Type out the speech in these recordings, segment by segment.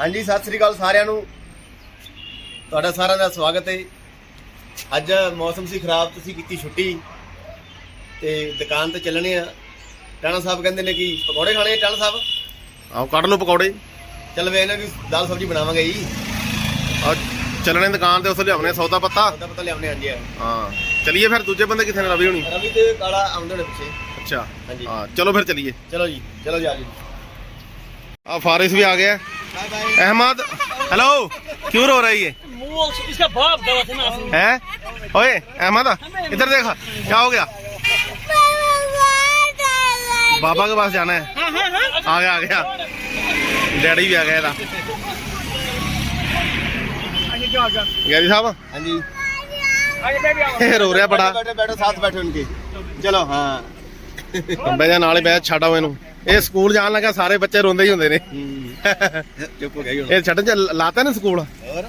ਹਾਂਜੀ ਸਤਿ ਸ੍ਰੀ ਅਕਾਲ ਸਾਰਿਆਂ ਨੂੰ। ਤੁਹਾਡਾ ਸਾਰਿਆਂ ਦਾ ਸਵਾਗਤ ਹੈ। ਅੱਜ ਮੌਸਮ ਸੀ ਖਰਾਬ ਤੁਸੀਂ ਕੀਤੀ ਛੁੱਟੀ ਤੇ ਦੁਕਾਨ ਤੇ ਚੱਲਣੇ ਆ। ਟਾਣਾ ਸਾਹਿਬ ਕਹਿੰਦੇ ਨੇ ਕਿ ਪਕੌੜੇ ਖਾਣੇ ਆ ਟਾਣਾ ਸਾਹਿਬ? ਆਓ ਕੱਢ ਲਓ ਪਕੌੜੇ। ਚੱਲ ਵੇ ਇਹਨਾਂ ਦੀ ਦਾਲ ਸਬਜ਼ੀ ਬਣਾਵਾਂਗੇ ਜੀ। ਆ ਚੱਲਣੇ ਦੁਕਾਨ ਤੇ ਉਸ ਲਿਆਉਣੇ ਸੌਦਾ ਪੱਤਾ। ਉਹਦਾ ਪਤਾ ਲਿਆਉਣੇ ਆ ਹਾਂ ਚਲਿਏ ਫਿਰ ਦੂਜੇ ਬੰਦੇ ਕਿੱਥੇ ਨੇ ਰਵੀ ਹੋਣੀ? ਰਵੀ ਤੇ ਕਾਲਾ ਆਉਂਦੇ ਨੇ ਪਿੱਛੇ। ਅੱਛਾ ਹਾਂਜੀ। ਹਾਂ ਚਲੋ ਫਿਰ ਚਲਿਏ। ਚਲੋ ਜੀ ਚਲੋ ਜੀ ਆ ਜੀ। ਆ ਫਾਰਿਸ ਵੀ ਆ ਗਿਆ। अहमद हेलो क्यों रो रही है मुंह इसका बाप दवा से ना हैं ओए अहमद इधर देखा क्या हो गया बाबा के पास जाना है आ गया आ गया डैडी भी आ गया था गैरी साहब ਹਾਂਜੀ ये रो रहा बड़ा ਬੈਠੋ ਬੈਠੋ ਸਾਥ ਬੈਠੋ ਉਨਕੇ ਚਲੋ ਹਾਂ ਬਹਿ ਜਾ ਨਾਲੇ ਬਹਿ ਛੱਡ ਆਓ ਇਹਨੂੰ ਇਹ ਸਕੂਲ ਜਾਣ ਲੱਗਾ ਸਾਰੇ ਬੱਚੇ ਰੋਂਦੇ ਹੀ ਹੁੰਦੇ ਨੇ। ਚੁੱਪ ਹੋ ਗਈ ਹੁਣ। ਇਹ ਛੱਡਣ ਚ ਲਾਤਾ ਨੇ ਸਕੂਲ? ਹੋਰ?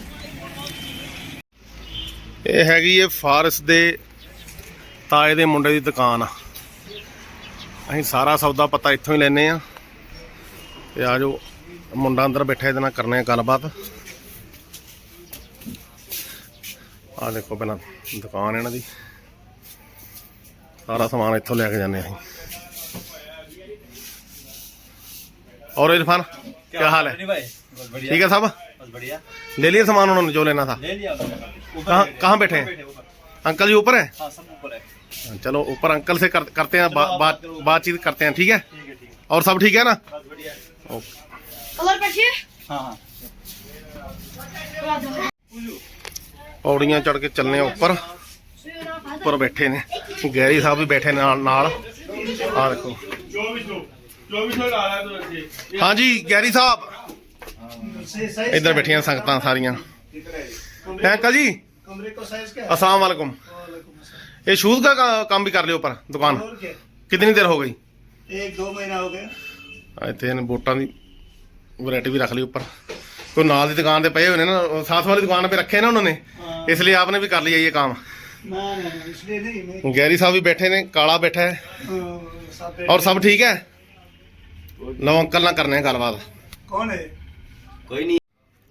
ਇਹ ਹੈਗੀ ਏ ਫਾਰਸ ਦੇ ਤਾਏ ਦੇ ਮੁੰਡੇ ਦੀ ਦੁਕਾਨ ਆ। ਅਸੀਂ ਸਾਰਾ ਸੌਦਾ ਪਤਾ ਇੱਥੋਂ ਹੀ ਲੈਨੇ ਆ। ਤੇ ਆ ਜੋ ਮੁੰਡਾ ਅੰਦਰ ਬੈਠਾ ਇਹਦੇ ਨਾਲ ਕਰਨੇ ਆ ਗੱਲਬਾਤ। ਆ ਦੇਖੋ ਪਹਿਲਾਂ ਦੁਕਾਨ ਇਹਨਾਂ ਦੀ। ਸਾਰਾ ਸਮਾਨ ਇੱਥੋਂ ਲੈ ਕੇ ਜਾਂਦੇ ਆ ਅਸੀਂ। और इरफान क्या, हाल है? ठीक है साहब ले लिया सामान उन्होंने जो लेना था? कहाँ बैठे हैं। अंकल जी ऊपर है? चलो ऊपर अंकल से कर, करते हैं बा, बात बातचीत करते हैं ठीक है? और सब ठीक है ना? पौड़िया चढ़ के चलने ऊपर। ऊपर बैठे ने। गैरी साहब भी बैठे नाल। और देखो। 2400 ਲਾ ਲਿਆ ਤੂੰ ਇੱਥੇ ਹਾਂਜੀ ਗੈਰੀ ਸਾਹਿਬ ਇੱਧਰ ਬੈਠੀਆਂ ਸੰਗਤਾਂ ਸਾਰੀਆਂ ਅੰਕਲ ਜੀ ਕਮਰੇ ਕੋ ਸਾਈਜ਼ ਕਿਆ ਹੈ ਅਸਲਾਮ ਵਾਲੇਕੁਮ ये शूज का काम भी कर लियो ऊपर दुकान कितनी देर हो गई एक दो महीना हो गया इतने बोटा की वरायटी भी रख ली ऊपर तो नाल की दुकान पे पे होने ना साथ वाली दुकान पे रखे ना उन्होंने इसलिए आपने भी कर लिया ये काम गैरी साहब भी बैठे ने काला बैठा है और सब ठीक है लो अंकल ना करने हैं गलबात कौन है कोई नहीं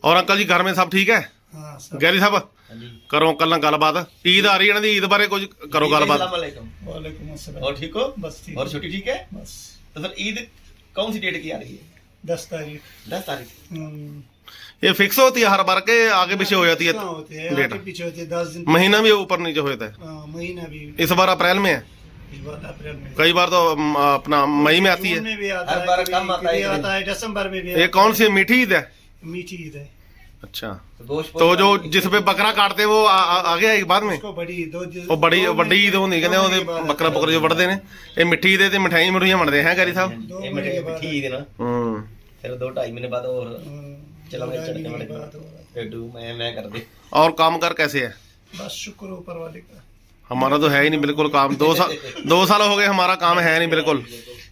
और अंकल जी घर में सब ठीक है हाँ सब गैरी साहब हाँ जी करो अंकल ना गलबात ईद आ रही है ना ईद बारे कुछ करो गलबात अस्सलाम वालेकुम वालेकुम अस्सलाम और ठीक हो बस ठीक और छोटी ठीक है बस तो फिर ईद कौन सी डेट की आ रही है दस तारीख दस तारीख हम्म, ये फिक्स होती है हर बार के आगे पीछे हो जाती कहाँ होते हैं है डेट आगे पीछे होते हैं दस दिन महीना भी ऊपर नीचे होता है हाँ, महीना भी इस बार अप्रैल में है इस बार अप्रैल में कई बार तो अम, अपना मई में आती जून है में भी आता हर है बार कभी- कम आता है, कभी कभी- आता है दिसंबर में भी ये आता कौन सी मीठी ईद है है। मीठी ईद है अच्छा तो गोश्त तो जो जिस पे बकरा काटते हैं वो आ- आ- आगे आएगी बाद में उसको बड़ी दो ਉਹ ਬੜੀ ਵੱਡੀ ਈਦ ਹੁੰਦੀ ਕਹਿੰਦੇ ਉਹਦੇ ਬੱਕਰਾ ਬੱਕਰੇ ਜੋ ਵੱਢਦੇ ਨੇ ਇਹ ਮਿੱਠੀ ਦੇ ਤੇ ਮਠਾਈ ਮਠੂਈਆਂ ਵੰਡਦੇ ਹੈ ਗੈਰੀ ਸਾਹਿਬ दो ये महीने के मिठी बाद ईद है ना ਹੂੰ फिर दो ढाई महीने बाद और हाँ, चलो मैं दो चढ़ने महीने वाले के बाद होगा। लड्डू मैं मैं कर दे और काम कर कैसे है बस शुक्र ऊपर वाले का हमारा तो है ही नहीं बिल्कुल काम। दो साल दो साल हो गए हमारा काम है नहीं बिल्कुल।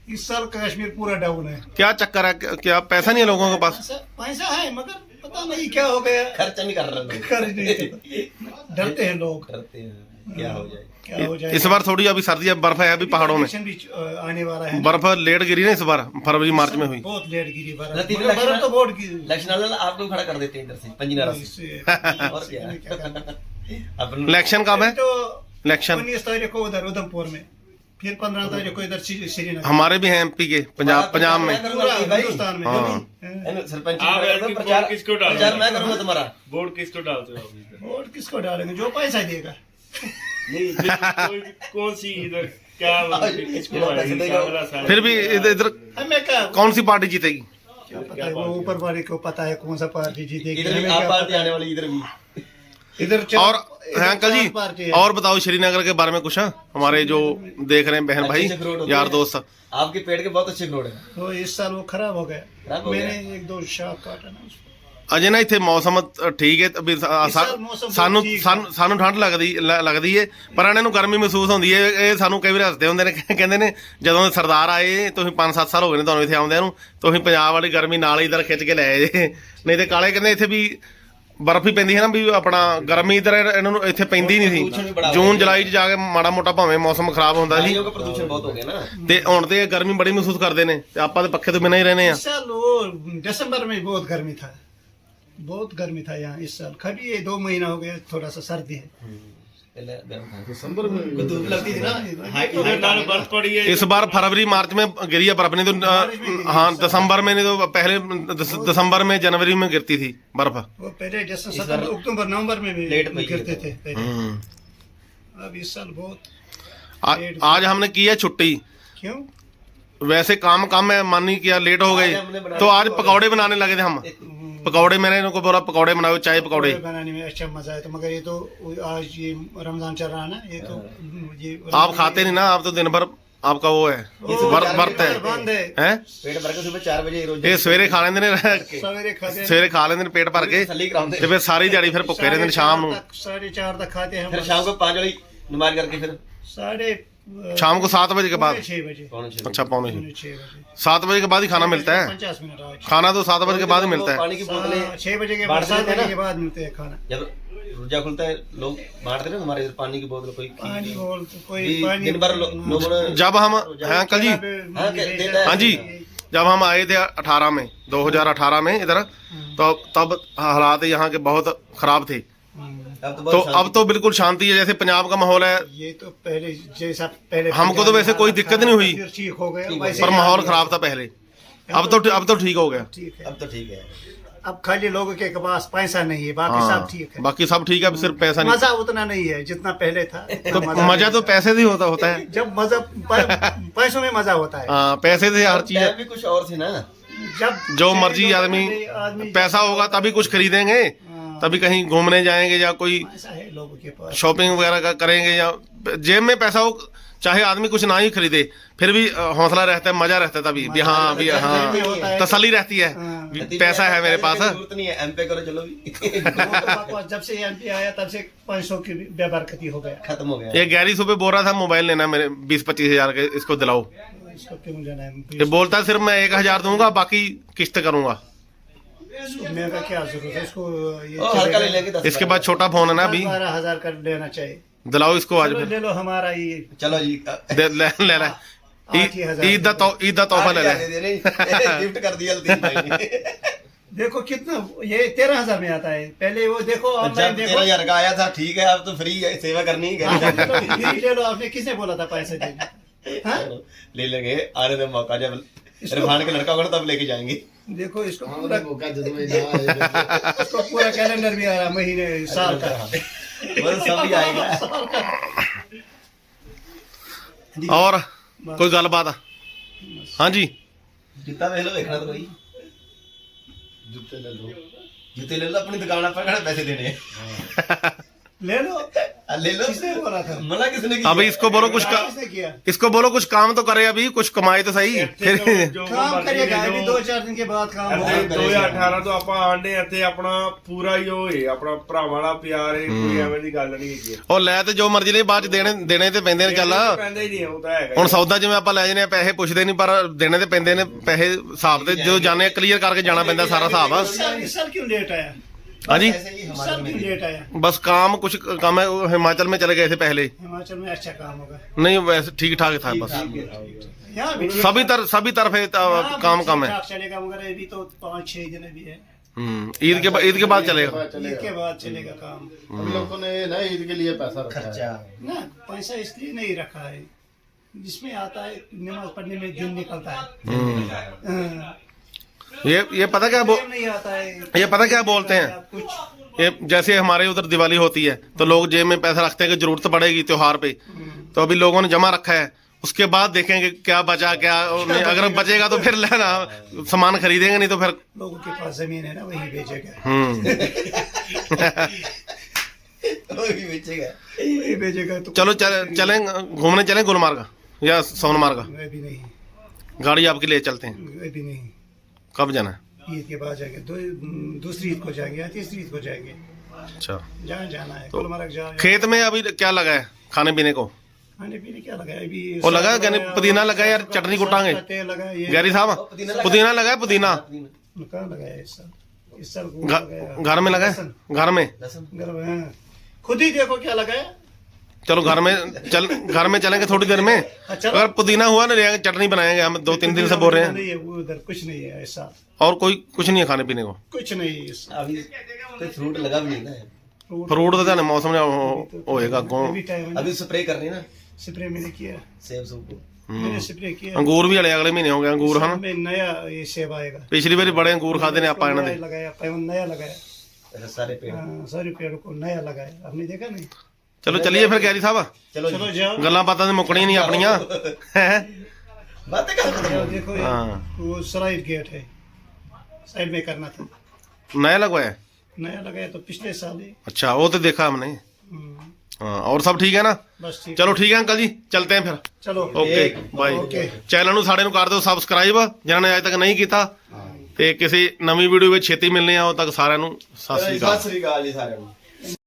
इस साल कश्मीर पूरा डाउन है। क्या चक्कर है? क्या- पैसा नहीं है लोगों के पास? पैसा है मगर पता नहीं क्या हो गया? खर्चा नहीं कर रहे कर नहीं डरते हैं लोग। करते हैं क्या हो जाए। क्या हो जाए। इस बार थोड़ी अभी सर्दी है बर्फ़ है अभी पहाड़ों में। अ, आने वाला है। बर्फ़ लेट गिरी ना इस बार फरवरी मार्च में हुई। बहुत लेट गिरी बर्फ़। तो बहुत गिरी। लक्षण आपको खड़ा कर देते हैं इधर से पंजीनारा से। और क्या? इससे क्या करना। अपन इलेक्शन कब है? तो इलेक्शन। उन्नीस तारीख को उधर उधमपुर में। फिर पंद्रह तारीख को इधर श्रीनगर हमारे भी हैं एमपी के पंजाब पंजाब में। हिंदुस्तान में। हाँ। हाँ। सरपंच किसको डालोगे? प्रचार मैं करूँगा तुम्हारा। वोट किसको डालते हो वोट किसको डालेंगे? जो पैसा देगा। कौन सी इधर? क्या है? फिर भी इधर इधर कौन सी पार्टी जीतेगी? क्या पता है वो ऊपर वाले को पता है कौन सा पार्टी जीतेगी। इधर भी हमें आप पार्टी आने वाली इधर भी। है। इधर चार- और इधर है अंकल चार जी पार्टी है। और बताओ श्रीनगर के बारे में कुछ हाँ? हमारे जो देख रहे हैं बहन भाई अच्छे अखरोट होते यार हैं। दोस्त आपके पेड़ के बहुत अच्छे अखरोट है तो इस साल वो खराब हो गया खराब हो मैंने एक दो शाख काटा ना उसको ਅਜੇ ਨਾ ਇੱਥੇ ਮੌਸਮ ਠੀਕ ਹੈ ਤੇ ਵੀ ਸਾ- ਇਸ ਸਾਲ ਮੌਸਮ ਬਹੁਤ ਸਾਨੂੰ ਠੀਕ ਹੈ। ਸਾਨੂੰ ਸਾਨੂੰ ਠੰਡ ਲੱਗਦੀ ਲ- ਲੱਗਦੀ ਏ ਪਰ ਇਹਨਾਂ ਨੂੰ ਗਰਮੀ ਮਹਿਸੂਸ ਹੁੰਦੀ ਏ ਇਹ ਸਾਨੂੰ ਕਈ ਵਾਰ ਹੱਸਦੇ ਹੁੰਦੇ ਨੇ ਕਹਿੰਦੇ ਨੇ ਜਦੋਂ ਦੇ ਸਰਦਾਰ ਆਏ ਤੁਸੀਂ 5-7 ਸਾਲ ਹੋ ਗਏ ਨੇ ਤੁਹਾਨੂੰ ਇੱਥੇ ਆਉਂਦਿਆਂ ਨੂੰ ਤੁਸੀਂ ਪੰਜਾਬ ਵਾਲੀ ਗਰਮੀ ਨਾਲ ਹੀ ਇਧਰ ਖਿੱਚ ਕੇ ਲੈ ਆਏ ਜੇ ਨਹੀਂ ਤੇ ਕਾਲੇ ਕਹਿੰਦੇ ਇੱਥੇ ਵੀ ਬਰਫ਼ ਹੀ ਪੈਂਦੀ ਹੈ ਨਾ ਵੀ ਆਪਣਾ ਗਰਮੀ ਇਧਰ ਇਹਨਾਂ ਨੂੰ ਇੱਥੇ ਪੈਂਦੀ ਨਹੀਂ ਪ੍ਰਦੂਸ਼ਣ ਵੀ ਬੜਾ ਸੀ ਹੋ ਜੂਨ ਗਿਆ। ਜੁਲਾਈ 'ਚ ਜਾ ਕੇ ਮਾੜਾ ਮੋਟਾ ਭਾਵੇਂ ਮੌਸਮ ਖਰਾਬ ਹੁੰਦਾ ਸੀ गाड़ियों का प्रदूषण बहुत हो गया ना ਤੇ ਹੁਣ ਤੇ ਇਹ ਗਰਮੀ ਬੜੀ ਮਹਿਸੂਸ ਕਰਦੇ ਨੇ ਤੇ ਆਪਾਂ ਤੇ ਪੱਖੇ ਤੋਂ ਬਿਨਾਂ ਹੀ ਰਹਿੰਦੇ ਆ इस साल वो दिसंबर में बहुत गर्मी था बहुत गर्मी था यहाँ इस साल कभी ये दो महीना हो गया थोड़ा सा सर्दी है पहले गर्म था दिसंबर में कुछ धूप लगती थी ना हाइट हाइट बर्फ पड़ी है इस बार फरवरी मार्च में गिरी है बर्फ नहीं तो हाँ दिसंबर में नहीं तो पहले दिसंबर में जनवरी में गिरती थी बर्फ वो पहले जैसे अक्टूबर नवंबर में भी लेट में गिरते थे पहले अब इस साल बहुत आज हमने की है छुट्टी क्यों वैसे काम काम है मन नहीं किया लेट हो गए तो आज पकौड़े बनाने लगे थे हम पकौड़े मैंने इनको बोला पकौड़े बनाओ चाय पकौड़े पकौड़े बनाने में अच्छा मजा है तो मगर ये तो आज ये रमजान चल रहा है ना ये तो ये आप खाते नहीं ना आप तो दिन भर आपका वो है ओ, वर- वर्त है बंद है हैं पेट भर के सुबह 4 बजे रोज ਇਹ ਸਵੇਰੇ ਖਾ ਲੈਂਦੇ ਨੇ सवेरे खाते हैं ਸਵੇਰੇ ਖਾ ਲੈਂਦੇ ਨੇ ਪੇਟ ਭਰ ਕੇ तसल्ली कराते ਤੇ ਫਿਰ ਸਾਰੀ ਦਿਹਾੜੀ ਫਿਰ ਭੁੱਖੇ ਰਹਿੰਦੇ ਨੇ ਸ਼ਾਮ ਨੂੰ तक साढ़े चार तक खाते हैं हम फिर शाम को 5 वाली नमाज करके फिर साढ़े अ, शाम को सात बजे के बाद। बजे। अच्छा पौने छह। सात बजे के बाद ही खाना मिलता है। पचास मिनट खाना तो सात बजे के बाद ही मिलता है। पानी की बोतलें हाँ, छह बजे के बाद सात बजे के बाद मिलते हैं खाना। जब रोजा खुलता है लोग बांटते ना हमारे इधर पानी की बोतल कोई पानी बोल तो कोई पानी दिन भर लोगों ने जब हम हैं अंकल जी। हाँ, है। हाँ जी। जब हम आए थे 18 में 2018 में इधर तो तब हालात यहाँ के बहुत खराब थे। अब तो तो अब तो बिल्कुल शांति है जैसे पंजाब का माहौल है। ये तो पहले जैसा पहले हमको तो वैसे कोई दिक्कत नहीं हुई। ठीक हो गया पर माहौल खराब था पहले। अब तो अब तो ठीक हो गया। ठीक है। अब तो ठीक है। अब खाली लोगों के पास पैसा नहीं है बाकी हाँ सब ठीक है। बाकी सब ठीक है सिर्फ़ पैसा नहीं। मज़ा उतना नहीं है जितना पहले था। तो मज़ा मज़ा तो पैसे से होता होता है। जब मज़ा पैसों में मज़ा होता है। हाँ पैसे से हर चीज़ है भी कुछ और थी ना। जब जो मर्ज़ी आदमी पैसा होगा तभी कुछ खरीदेंगे। तभी कहीं घूमने जाएँगे या कोई है शॉपिंग वगैरह का करेंगे या जेब में पैसा हो चाहे आदमी कुछ ना ही खरीदे फिर भी हौसला रहता है मज़ा रहता है तभी भी हाँ भी हाँ है। तसल्ली रहती है हाँ। पैसा है मेरे पास नहीं है एम करो चलो भी। वो तो जब से एमपी आया तब से पाँच सौ की बेबरकती हो गया। खत्म हो गया। ये गैरी सुबह बोल रहा था मोबाइल लेना मेरे बीस पच्चीस हज़ार के इसको दिलाओ। इसको क्यों ये बोलता है सिर्फ़ मैं एक हज़ार दूँगा बाकी किस्त करूँगा। मेरा क्या जरूरत है इसको ये ओ, हल्का ले लेंगे दस इसके बाद छोटा फोन है ना अभी बारह हजार कर लेना चाहिए दिलाओ इसको आज चलो फिर ले लो हमारा ये चलो जी दे, ले ले ले आठ ही हजार ईद दा तो ईद दा तोहफा ले ले गिफ्ट कर दिया लतीफ भाई ने देखो कितना ये तेरह हजार में आता है पहले वो देखो ऑनलाइन जब देखो तेरह हजार का आया था ठीक है अब तो फ्री है सेवा करनी है हाँ, घर ले लो, फ्री ले लो आपने किसने बोला था पैसे देने हाँ? ले लेंगे आने दे मौका जब इरफान का लड़का होगा ना तब लेके जाएंगे देखो इसको पूरा इसको पूरा कैलेंडर भी आ रहा महीने साल का बस सब भी आएगा और कोई गलबात हाँ जी जूता ਵੇਖ ਲਓ ਵੇਖਣਾ ਤਾਂ ਕੋਈ ਜੁੱਤੇ ਲੈ ਲਓ ਜੁੱਤੇ ਲੈ ਲਓ ਆਪਣੀ ਦੁਕਾਨ ਆਪਾਂ ਕਿਹੜਾ ਪੈਸੇ ਦੇਣੇ ਆ ले लो ਆ ਲੈ ਲਓ किसने बोला था ਮਨਾ किसने की अभी इसको बोलो कुछ का, किसने किया इसको बोलो कुछ काम तो करे अभी कुछ कमाए तो सही फिर काम करेगा अभी दो चार दिन के बाद काम होगा ਅਤੇ 2018 ਤੋਂ ਆਪਾਂ ਆਂਡੇ ਅਤੇ ਆਪਣਾ ਪੂਰਾ ਹੀ ਉਹ ਏ ਆਪਣਾ ਭਰਾਵਾਂ ਵਾਲਾ ਪਿਆਰ ਏ ਕੋਈ ਐਵੇਂ ਦੀ ਗੱਲ ਨਹੀਂ ਹੈਗੀ ਉਹ ਲੈ ਤੇ ਜੋ ਮਰਜ਼ੀ ਲਈ ਬਾਅਦ ਚ ਦੇਣੇ ਦੇਣੇ ਤੇ ਪੈਂਦੇ ਨੇ ਚੱਲ ਪੈਂਦਾ ਹੀ ਨਹੀਂ ਉਹ ਤਾਂ ਹੈਗਾ ਹੁਣ ਸੌਦਾ ਜਿਵੇਂ ਆਪਾਂ ਲੈ ਜਨੇ ਪੈਸੇ ਪੁੱਛਦੇ ਨਹੀਂ ਪਰ ਦੇਣੇ ਤੇ ਪੈਂਦੇ ਨੇ ਪੈਸੇ ਹਿਸਾਬ ਤੇ ਜੋ ਜਾਣੇ ਕਲੀਅਰ ਕਰਕੇ ਜਾਣਾ ਪੈਂਦਾ ਸਾਰਾ ਹਿਸਾਬ इस साल इस साल क्यों लेट आया हाँ जी। लेट आया बस काम कुछ काम है वो हिमाचल में चले गए थे पहले। हिमाचल में अच्छा काम होगा। नहीं वैसे ठीक ठाक था बस यहाँ भी ठीक- सभी तर सभी तरफ़ है, यहाँ भी काम कम है चलेगा मगर अभी तो पाँच छह दिन अभी है। हम्म, ईद के बाद ईद के बाद चलेगा। ईद के बाद चलेगा काम। हम लोगों ने ना ईद के लिए पैसा रखा है। खर्चा। ना पैसा इसलिए नहीं रखा है। जिसमें आता है नमाज़ पढ़ने में दिन निकलता है। हम्म, हाँ, ये ये पता क्या बो, है ये पता क्या बोलते हैं? ये जैसे हमारे उधर दिवाली होती है तो लोग जेब में पैसा रखते हैं कि ज़रूरत पड़ेगी त्योहार पे। तो अभी लोगों ने जमा रखा है। उसके बाद देखेंगे क्या बचा क्या अगर बचेगा तो फिर लेना। सामान खरीदेंगे नहीं तो फिर लोगों के पास ज़मीन है ना वही बेचेगा। हम्म। वही बेचेगा। वही बेचेगा तो चलो चले चलें घूमने चलें गुलमार्ग या सोनमार्ग? भी नहीं। गाड़ी आपके लिए चलते हैं। भी नहीं। कब जाना है? ईद के बाद जाएँगे। दो दूसरी ईद को जाएँगे या तीसरी ईद को जाएँगे। अच्छा। जहाँ जाना है तो गुलमर्ग जा खेत में अभी क्या लगा है खाने पीने को? खाने पीने क्या लगा है? अभी वो लगा पुदीना लगा यार, चटनी कुटांगे। तेल लगा है, ये गैरी साहब पुदीना लगा है। पुदीना? कहाँ लगा है इस साल? इस साल को घ- लगा। घर में लगा है? घर में? घर में हाँ। खुद ही देखो क्या लगा है। चलो घर में चल घर में चलेंगे थोड़ी देर में अच्छा। अगर पुदीना हुआ ना ले आएंगे चटनी बनाएंगे हम दो तीन दिन से बोल रहे हैं नहीं है वो उधर कुछ नहीं है ऐसा और कोई कुछ नहीं है खाने पीने को कुछ नहीं है ऐसा ਅਭੀ ਕੋਈ ਫਰੂਟ ਲਗਾ ਵੀ ਨਹੀਂ ਹੈ फ्रूट फ्रूट तो जाने मौसम में हो- होएगा अगों अभी टाइम ਅਭੀ ਸਪਰੇ ਕਰਨੀ ਨਾ स्प्रे मैंने किया ਸੇਬ ਸੂਪ मैंने स्प्रे किया अंगूर भी अगले अगले महीने हो गए अंगूर हाँ में नया ये सेब आएगा पिछली बारी बड़े अंगूर खाते ने आपा इन्हों नया दे लगाया पैवन नया लगाया ਅੱਛਾ, ਸਾਰੇ ਪੇੜ हाँ, सारे पेड़ को नया लगाया आपने देखा नहीं ਚਲੋ ਚੱਲੀਏ ਫਿਰ ਕੈਰੀ ਸਾਹਿਬ। ਚਲੋ ਜੀ। ਗੱਲਾਂ ਬਾਤਾਂ ਤੇ ਮੁੱਕਣੀਆਂ ਨਹੀਂ ਆਪਣੀਆਂ। ਹੈਂ? बात है क्या ये करते देखो ये हाँ। वो सराइड गेट है साइड में करना था नया लगवाया नया लगाया तो पिछले साल ही अच्छा वो तो देखा हमने हम्म, हाँ और सब ठीक है ना बस ठीक चलो ठीक है uncle ji okay. Bye channel ਨੂੰ ਸਾਡੇ ਨੂੰ ਕਰ ਦਿਓ ਸਬਸਕ੍ਰਾਈਬ ਜਿਨ੍ਹਾਂ ਨੇ ਅਜੇ ਤੱਕ ਨਹੀਂ ਕੀਤਾ। ਤੇ ਕਿਸੇ ਨਵੀਂ ਵੀਡੀਓ ਵਿੱਚ ਛੇਤੀ ਮਿਲਨੇ ਆ ਤੱਕ ਸਾਰਿਆਂ ਨੂੰ ਸਤਿ ਸ੍ਰੀ ਅਕਾਲ। ਸਤਿ ਸ੍ਰੀ ਅਕਾਲ ਜੀ ਸਾਰਿਆਂ ਨੂੰ।